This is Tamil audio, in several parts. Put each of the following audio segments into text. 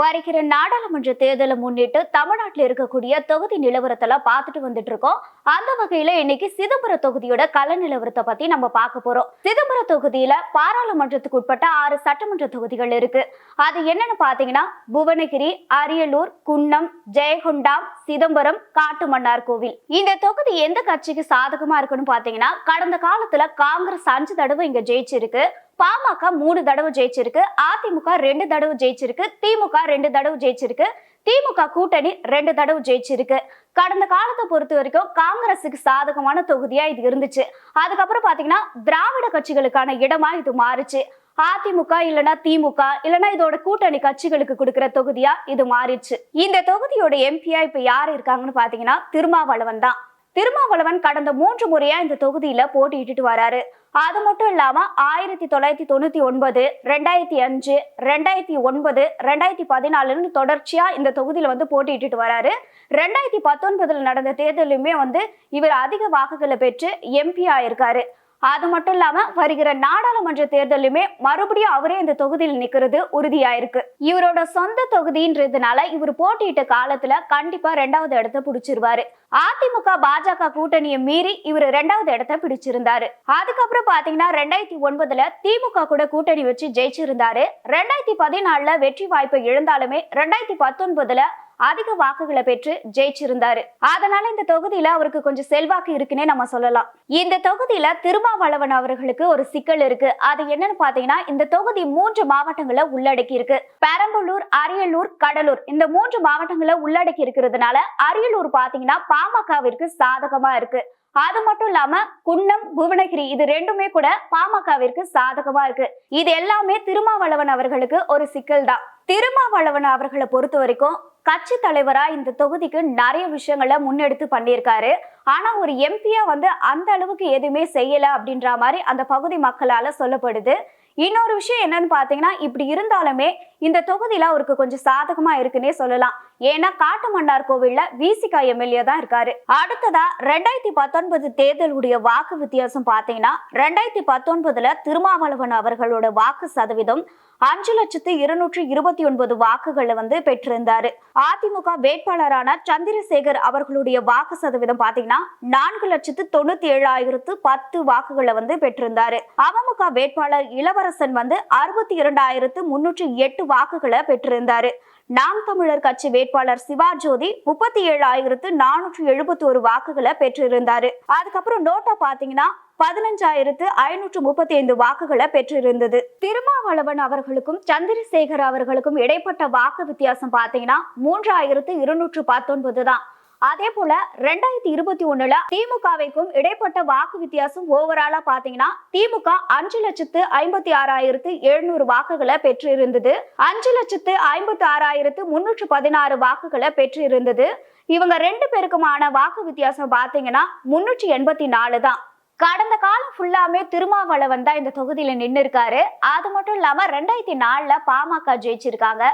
வருகிற நாடாளுமன்ற தேர்தலை முன்னிட்டு தமிழ்நாட்டில் இருக்கக்கூடிய தொகுதி நிலவரத்தெல்லாம் பார்த்துட்டு வந்துட்டு இருக்கோம் அந்த வகையில இன்னைக்கு சிதம்பரம் தொகுதியோட கள நிலவரத்தை பத்தி நம்ம பார்க்க போறோம். சிதம்பரம் தொகுதியில பாராளுமன்றத்துக்கு உட்பட்ட ஆறு சட்டமன்ற தொகுதிகள் இருக்கு. அது என்னன்னு பாத்தீங்கன்னா புவனகிரி அரியலூர் குன்னம் ஜெயகுண்டாம் சிதம்பரம் காட்டுமன்னார் கோவில். இந்த தொகுதி எந்த கட்சிக்கு சாதகமா இருக்குன்னு பாத்தீங்கன்னா கடந்த காலத்துல காங்கிரஸ் அஞ்சு தடவை இங்க ஜெயிச்சிருக்கு. பாமக மூணு தடவை ஜெயிச்சிருக்கு அதிமுக ரெண்டு தடவை ஜெயிச்சிருக்கு திமுக ரெண்டு தடவை ஜெயிச்சிருக்கு திமுக கூட்டணி ரெண்டு தடவை ஜெயிச்சிருக்கு. கடந்த காலத்தை பொறுத்த வரைக்கும் காங்கிரஸுக்கு சாதகமான தொகுதியா இது இருந்துச்சு. அதுக்கப்புறம் பாத்தீங்கன்னா திராவிட கட்சிகளுக்கான இடமா இது மாறுச்சு. அதிமுக இல்லனா திமுக இல்லனா இதோட கூட்டணி கட்சிகளுக்கு கொடுக்கிற தொகுதியா இது மாறிடுச்சு. இந்த தொகுதியோட எம்பியா இப்ப யார் இருக்காங்கன்னு பாத்தீங்கன்னா திருமாவளவன் தான். திருமாவளவன் கடந்த மூன்று முறையா இந்த தொகுதியில போட்டியிட்டு வராரு. அது மட்டும் இல்லாம ஆயிரத்தி தொள்ளாயிரத்தி தொண்ணூத்தி ஒன்பது ரெண்டாயிரத்தி அஞ்சு ரெண்டாயிரத்தி ஒன்பது ரெண்டாயிரத்தி பதினாலுன்னு தொடர்ச்சியா இந்த தொகுதியில வந்து போட்டியிட்டு வராரு. ரெண்டாயிரத்தி பத்தொன்பதுல நடந்த தேர்தலுமே வந்து இவர் அதிக வாக்குகளை பெற்று எம்பி ஆயிருக்காரு. அது மட்டும் இல்லாம வருகிற நாடாளுமன்ற தேர்தலுமே மறுபடியும் அவரே இந்த தொகுதியில் நிக்கிறது உறுதியாயிருக்கு. இவரோட சொந்த தொகுதின்றதுனால இவர் போட்டியிட்ட காலத்துல கண்டிப்பா ரெண்டாவது இடத்த பிடிச்சிருவாரு. அதிமுக பாஜக கூட்டணியை மீறி இவர் ரெண்டாவது இடத்த பிடிச்சிருந்தாரு. அதுக்கப்புறம் பாத்தீங்கன்னா ரெண்டாயிரத்தி ஒன்பதுல திமுக கூட கூட்டணி வச்சு ஜெயிச்சிருந்தாரு. ரெண்டாயிரத்தி பதினாலுல வெற்றி வாய்ப்பை இழந்தாலுமே ரெண்டாயிரத்தி பத்தொன்பதுல அதிக வாக்குகளை பெற்று ஜெயிச்சிருந்தாரு. அதனால இந்த தொகுதியில அவருக்கு கொஞ்சம் செல்வாக்கு இருக்குன்னே நம்ம சொல்லலாம். இந்த தொகுதியில திருமாவளவன் அவர்களுக்கு ஒரு சிக்கல் இருக்கு. அது என்னன்னு பாத்தீங்கன்னா இந்த தொகுதி மூன்று மாவட்டங்களை உள்ளடக்கி இருக்கு. பெரம்பலூர் அரியலூர் கடலூர் இந்த மூன்று மாவட்டங்களை உள்ளடக்கி இருக்கிறதுனால அரியலூர் பாத்தீங்கன்னா பாமகவிற்கு சாதகமா இருக்கு. அது மட்டும் இல்லாம குன்னம் புவனகிரி இது ரெண்டுமே கூட பாமகவிற்கு சாதகமா இருக்கு. இது எல்லாமே திருமாவளவன் அவர்களுக்கு ஒரு சிக்கல் தான். திருமாவளவன் அவர்களை பொறுத்த வரைக்கும் கட்சி தலைவரா இந்த தொகுதிக்கு நிறைய விஷயங்களை முன்னெடுத்து பண்ணியிருக்காரு. ஆனா ஒரு எம்பியா வந்து அந்த அளவுக்கு எதுவுமே செய்யல அப்படின்ற மாதிரி அந்த பகுதி மக்களால சொல்லப்படுது. இன்னொரு விஷயம் என்னன்னு பாத்தீங்கன்னா இப்படி இருந்தாலுமே இந்த தொகுதியில அவருக்கு கொஞ்சம் சாதகமா இருக்குன்னே சொல்லலாம். ஏன்னா காட்டுமன்னார் கோவில்ல விசிகா எம்எல்ஏ தான் இருக்காரு. அடுத்ததா ரெண்டாயிரத்தி பத்தொன்பது தேர்தலுடைய வாக்கு வித்தியாசம் பாத்தீங்கன்னா ரெண்டாயிரத்தி பத்தொன்பதுல திருமாவளவன் அவர்களோட வாக்கு சதவீதம் அஞ்சு லட்சத்து இருநூற்றி இருபத்தி ஒன்பது வாக்குகளை வந்து பெற்றிருந்தாரு. அதிமுக வேட்பாளரான சந்திரசேகர் அவர்களுடைய வாக்கு சதவீதம் பாத்தீங்கன்னா நான்கு லட்சத்து தொண்ணூத்தி ஏழாயிரத்து பத்து வாக்குகளை வந்து பெற்றிருந்தாரு. அமமுக வேட்பாளர் இளவரசன் வந்து அறுபத்தி இரண்டாயிரத்து முன்னூற்றி எட்டு வாக்குகளை பெற்றிருந்தாரு. நாம் தமிழர் கட்சி வேட்பாளர் சிவா ஜோதி முப்பத்தி ஏழாயிரத்து நானூற்று எழுபத்தி ஒரு வாக்குகளை பெற்றிருந்தாரு. அதுக்கப்புறம் நோட்டா பாத்தீங்கன்னா பதினஞ்சாயிரத்து ஐநூற்று முப்பத்தி ஐந்து வாக்குகளை பெற்றிருந்தது. திருமாவளவன் அவர்களுக்கும் சந்திரசேகர் அவர்களுக்கும் இடைப்பட்ட வாக்கு வித்தியாசம் பாத்தீங்கன்னா மூன்றாயிரத்து இருநூற்று பத்தொன்பது தான். அதே போல ரெண்டாயிரத்தி இருபத்தி ஒண்ணுல திமுகவைக்கும் இடைப்பட்ட வாக்கு வித்தியாசம் ஓவராலா பாத்தீங்கன்னா திமுக அஞ்சு லட்சத்து ஐம்பத்தி ஆறாயிரத்து எழுநூறு வாக்குகளை பெற்று இருந்தது அஞ்சு லட்சத்து ஐம்பத்தி ஆறாயிரத்து முன்னூற்று பதினாறு வாக்குகளை பெற்று இருந்தது இவங்க ரெண்டு பேருக்குமான வாக்கு வித்தியாசம் பாத்தீங்கன்னா முன்னூற்றி எண்பத்தி நாலு தான். கடந்த காலம் ஃபுல்லாமே திருமாவளவன் தான் இந்த தொகுதியில நின்று இருக்காரு அது மட்டும் இல்லாம ரெண்டாயிரத்தி நாலுல பாமக ஜெயிச்சிருக்காங்க.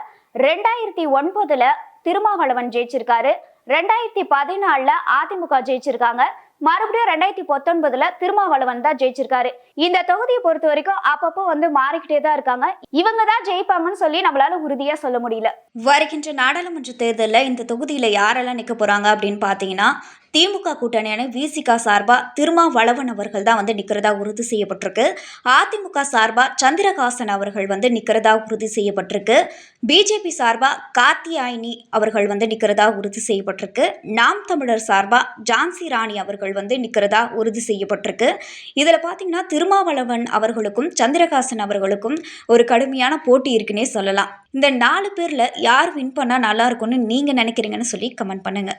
ரெண்டாயிரத்தி ஒன்பதுல திருமாவளவன் ஜெயிச்சிருக்காரு. ரெண்டாயிரத்தி பதினாலுல அதிமுக ஜெயிச்சிருக்காங்க. மறுபடியும் ரெண்டாயிரத்தி பத்தொன்பதுல திருமாவளவன் தான் ஜெயிச்சிருக்காரு. இந்த தொகுதியை பொறுத்த வரைக்கும் அப்பப்போ வந்து மாறிக்கிட்டே தான் இருக்காங்க. இவங்க தான் ஜெயிப்பாங்கன்னு சொல்லி நம்மளால உறுதியா சொல்ல முடியல. வருகின்ற நாடாளுமன்ற தேர்தலில் இந்த தொகுதியில் யாரெல்லாம் நிற்க போகிறாங்க அப்படின்னு பார்த்தீங்கன்னா திமுக கூட்டணியான விசிகா சார்பாக திருமாவளவன் அவர்கள் தான் வந்து நிற்கிறதா உறுதி செய்யப்பட்டிருக்கு. அதிமுக சார்பாக சந்திரகாசன் அவர்கள் வந்து நிற்கிறதா உறுதி செய்யப்பட்டிருக்கு. பிஜேபி சார்பாக கார்த்தியாயினி அவர்கள் வந்து நிற்கிறதா உறுதி செய்யப்பட்டிருக்கு. நாம் தமிழர் சார்பாக ஜான்சி ராணி அவர்கள் வந்து நிற்கிறதா உறுதி செய்யப்பட்டிருக்கு. இதில் பார்த்தீங்கன்னா திருமாவளவன் அவர்களுக்கும் சந்திரகாசன் அவர்களுக்கும் ஒரு கடுமையான போட்டி இருக்குன்னே சொல்லலாம். இந்த நாலு பேரில் யார் வின் பண்ணால் நல்லா இருக்கும்னு நீங்கள் நினைக்கிறீங்கன்னு சொல்லி கமெண்ட் பண்ணுங்கள்